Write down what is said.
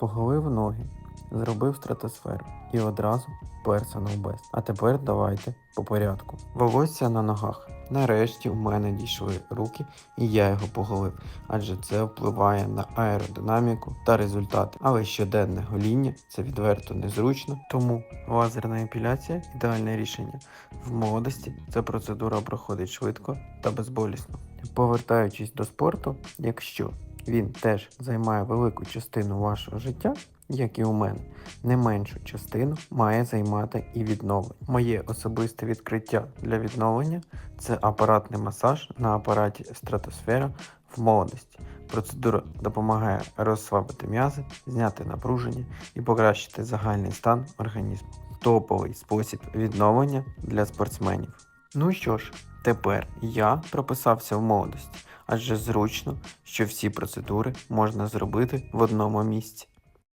Поголив ноги, зробив стратосферу і одразу personal best. А тепер давайте по порядку. Волосся на ногах. Нарешті в мене дійшли руки, і я його поголив, адже це впливає на аеродинаміку та результати. Але щоденне гоління це відверто незручно, тому лазерна епіляція ідеальне рішення. В молодості ця процедура проходить швидко та безболісно. Повертаючись до спорту, якщо він теж займає велику частину вашого життя, як і у мене, не меншу частину має займати і відновлення. Моє особисте відкриття для відновлення це апаратний масаж на апараті стратосфера в молодості. Процедура допомагає розслабити м'язи, зняти напруження і покращити загальний стан організму. Топовий спосіб відновлення для спортсменів. Ну що ж, тепер я прописався в молодості, адже зручно, що всі процедури можна зробити в одному місці.